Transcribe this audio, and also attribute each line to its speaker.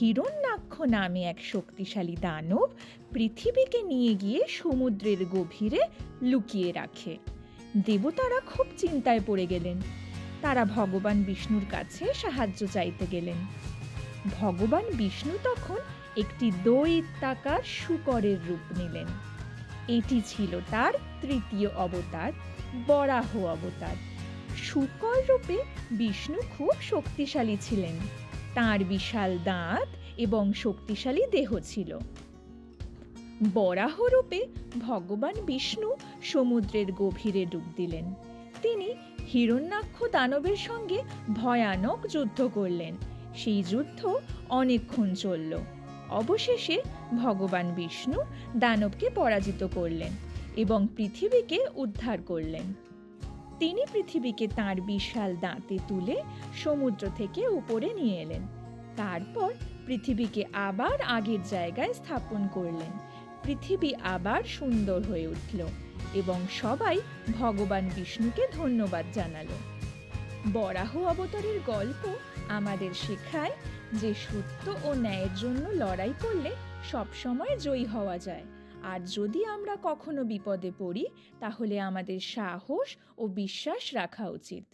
Speaker 1: হিরণ্যাক্ষ নামে এক শক্তিশালী দানব পৃথিবীকে নিয়ে গিয়ে সমুদ্রের গভীরে লুকিয়ে রাখে। দেবতারা খুব চিন্তায় পড়ে গেলেন। তারা ভগবান বিষ্ণুর কাছে সাহায্য চাইতে গেলেন। ভগবান বিষ্ণু তখন একটি দৈত্যাকার শুকরের রূপ নিলেন। এটি ছিল তার তৃতীয় অবতার, বরাহ অবতার। শুকর রূপে বিষ্ণু খুব শক্তিশালী ছিলেন। তার বিশাল দাঁত এবং শক্তিশালী দেহ ছিল। বরাহ রূপে ভগবান বিষ্ণু সমুদ্রের গভীরে ডুব দিলেন। তিনি হিরণ্যাক্ষ দানবের সঙ্গে ভয়ানক যুদ্ধ করলেন। সেই যুদ্ধ অনেকক্ষণ চলল। অবশেষে ভগবান বিষ্ণু দানবকে পরাজিত করলেন এবং পৃথিবীকে উদ্ধার করলেন। তিনি পৃথিবীকে তার বিশাল দাঁতে তুলে সমুদ্র থেকে উপরে নিয়ে এলেন। তারপর পৃথিবীকে আবার আগের জায়গায় স্থাপন করলেন। পৃথিবী আবার সুন্দর হয়ে উঠল এবং সবাই ভগবান বিষ্ণুকে ধন্যবাদ জানালো। বরাহ অবতারের গল্প আমাদের শেখায় যে সত্য ও ন্যায়ের জন্য লড়াই করলে সবসময় জয়ী হওয়া যায়। আর যদি আমরা কখনো বিপদে পড়ি তাহলে আমাদের সাহস ও বিশ্বাস রাখা উচিত।